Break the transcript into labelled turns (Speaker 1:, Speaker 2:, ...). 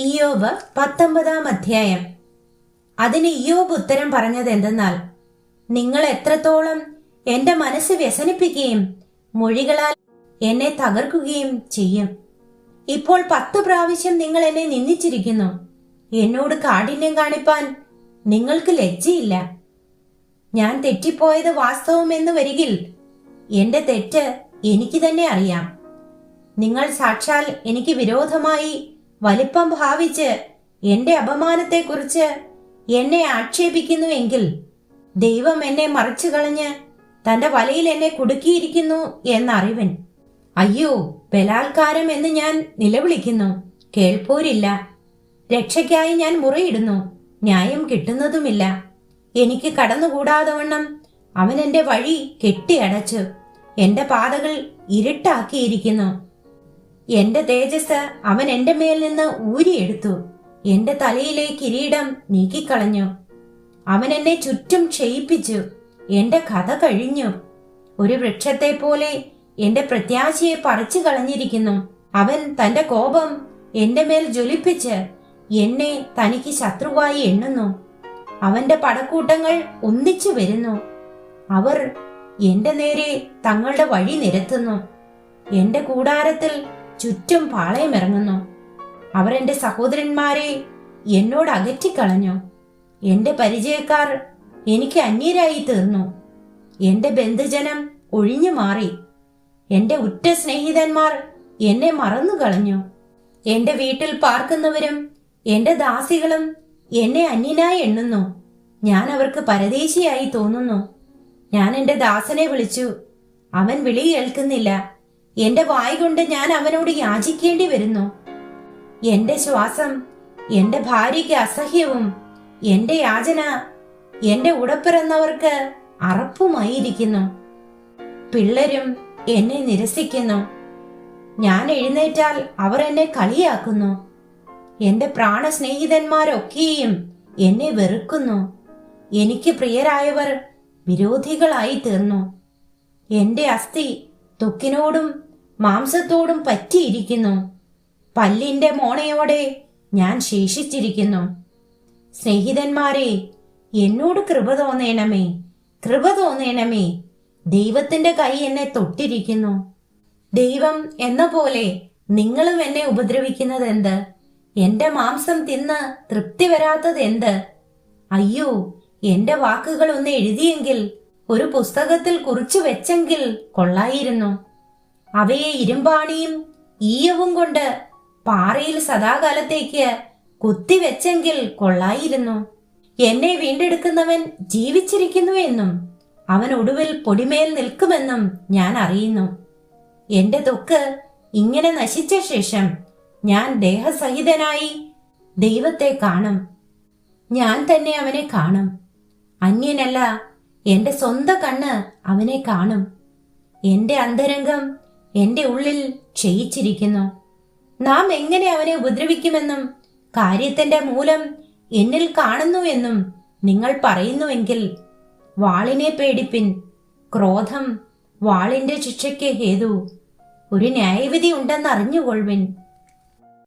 Speaker 1: ഇയോബ് പത്തൊമ്പതാം അധ്യായം. അതിന് ഇയോബ് ഉത്തരം പറഞ്ഞത് എന്തെന്നാൽ നിങ്ങൾ എത്രത്തോളം എന്റെ മനസ്സ് വ്യസനിപ്പിക്കുകയും മൊഴികളാൽ എന്നെ തകർക്കുകയും ചെയ്യും. ഇപ്പോൾ പത്ത് പ്രാവശ്യം നിങ്ങൾ എന്നെ നിന്ദിച്ചിരിക്കുന്നു. എന്നോട് കാഠിന്യം കാണിപ്പാൻ നിങ്ങൾക്ക് ലജ്ജയില്ല. ഞാൻ തെറ്റിപ്പോയത് വാസ്തവമെന്ന് വരികിൽ എന്റെ തെറ്റ് എനിക്ക് തന്നെ അറിയാം. നിങ്ങൾ സാക്ഷാൽ എനിക്ക് വിരോധമായി വലിപ്പം ഭാവിച്ച് എന്റെ അപമാനത്തെക്കുറിച്ച് എന്നെ ആക്ഷേപിക്കുന്നുവെങ്കിൽ ദൈവം എന്നെ മറിച്ചു കളഞ്ഞ് തന്റെ വലയിൽ എന്നെ കുടുക്കിയിരിക്കുന്നു എന്നറിവൻ. അയ്യോ ബലാത്കാരം എന്ന് ഞാൻ നിലവിളിക്കുന്നു. കേൾപ്പോരില്ല. രക്ഷയ്ക്കായി ഞാൻ മുറയിടുന്നു. ന്യായം കിട്ടുന്നതുമില്ല. എനിക്ക് കടന്നുകൂടാതെ വണ്ണം അവൻ എന്റെ വഴി കെട്ടിയടച്ചു എന്റെ പാതകൾ ഇരുട്ടാക്കിയിരിക്കുന്നു. എന്റെ തേജസ് അവൻ എന്റെ മേൽ നിന്ന് ഊരിയെടുത്തു. എന്റെ തലയിലെ കിരീടം നീക്കിക്കളഞ്ഞു. അവൻ എന്നെ ചുറ്റും ക്ഷയിപ്പിച്ചു. എന്റെ കഥ കഴിഞ്ഞു. ഒരു വൃക്ഷത്തെ പോലെ എന്റെ പ്രത്യാശയെ പറിച്ചു കളഞ്ഞിരിക്കുന്നു. അവൻ തന്റെ കോപം എന്റെ മേൽ ജ്വലിപ്പിച്ച് എന്നെ തനിക്ക് ശത്രുവായി എണ്ണുന്നു. അവന്റെ പടക്കൂട്ടങ്ങൾ ഒന്നിച്ചു വരുന്നു. അവർ എന്റെ നേരെ തങ്ങളുടെ വഴി നിരത്തുന്നു. എന്റെ കൂടാരത്തിൽ ചുറ്റും പാളയമിറങ്ങുന്നു അവർ എന്റെ സഹോദരന്മാരെ എന്നോട് അകറ്റിക്കളഞ്ഞു. എന്റെ പരിചയക്കാർ എനിക്ക് അന്യരായി തീർന്നു. എന്റെ ബന്ധുജനം ഒഴിഞ്ഞു മാറി. എന്റെ ഉറ്റ സ്നേഹിതന്മാർ എന്നെ മറന്നു കളഞ്ഞു. എന്റെ വീട്ടിൽ പാർക്കുന്നവരും എന്റെ ദാസികളും എന്നെ അന്യനായി എണ്ണുന്നു. ഞാൻ അവർക്ക് പരദേശിയായി തോന്നുന്നു. ഞാൻ എന്റെ ദാസനെ വിളിച്ചു. അവൻ വിളി കേൾക്കുന്നില്ല. എന്റെ വായ് കൊണ്ട് ഞാൻ അവനോട് യാചിക്കേണ്ടി വരുന്നു. എന്റെ ശ്വാസം എന്റെ ഭാര്യയ്ക്ക് അസഹ്യവും എന്റെ യാചന എന്റെ ഉടപ്പിറന്നവർക്ക് അറപ്പുമായിരിക്കുന്നു. പിള്ളരും എന്നെ നിരസിക്കുന്നു. ഞാൻ എഴുന്നേറ്റാൽ അവർ എന്നെ കളിയാക്കുന്നു. എന്റെ പ്രാണസ്നേഹിതന്മാരൊക്കെയും എന്നെ വെറുക്കുന്നു. എനിക്ക് പ്രിയരായവർ വിരോധികളായി തീർന്നു എന്റെ അസ്ഥി ത്വക്കിനോടും മാംസത്തോടും പറ്റിയിരിക്കുന്നു. പല്ലിന്റെ മോണയോടെ ഞാൻ ശേഷിച്ചിരിക്കുന്നു. സ്നേഹിതന്മാരെ എന്നോട് കൃപ തോന്നേണമേ കൃപ തോന്നേണമേ. ദൈവത്തിന്റെ കൈ എന്നെ തൊട്ടിരിക്കുന്നു. ദൈവം എന്ന പോലെ നിങ്ങളും എന്നെ ഉപദ്രവിക്കുന്നത് എന്ത് എന്റെ മാംസം തിന്ന് തൃപ്തി വരാത്തത് എന്ത് അയ്യോ എന്റെ വാക്കുകൾ ഒന്ന് എഴുതിയെങ്കിൽ ഒരു പുസ്തകത്തിൽ കുറിച്ചു വെച്ചെങ്കിൽ കൊള്ളായിരുന്നു. അവയെ ഇരുമ്പാണിയും ഈയവും കൊണ്ട് പാറയിൽ സദാകാലത്തേക്ക് കുത്തിവെച്ചെങ്കിൽ കൊള്ളായിരുന്നു. എന്നെ വീണ്ടെടുക്കുന്നവൻ ജീവിച്ചിരിക്കുന്നു എന്നും അവൻ ഒടുവിൽ പൊടിമേൽ നിൽക്കുമെന്നും ഞാൻ അറിയുന്നു. എന്റെ തൊക്ക് ഇങ്ങനെ നശിച്ച ശേഷം ഞാൻ ദേഹസഹിതനായി ദൈവത്തെ കാണും. ഞാൻ തന്നെ അവനെ കാണും. അന്യനല്ല എന്റെ സ്വന്തം കണ്ണ് അവനെ കാണും. എന്റെ അന്തരംഗം എന്റെ ഉള്ളിൽ ക്ഷയിച്ചിരിക്കുന്നു. നാം എങ്ങനെ അവനെ ഉപദ്രവിക്കുമെന്നും കാര്യത്തിന്റെ മൂലം എന്നിൽ കാണുന്നു എന്നും നിങ്ങൾ പറയുന്നുവെങ്കിൽ വാളിനെ പേടിപ്പിൻ ക്രോധം വാളിന്റെ ശിക്ഷയ്ക്ക് ഹേതു. ഒരു ന്യായവിധി ഉണ്ടെന്ന് അറിഞ്ഞുകൊള്ളുവിൻ.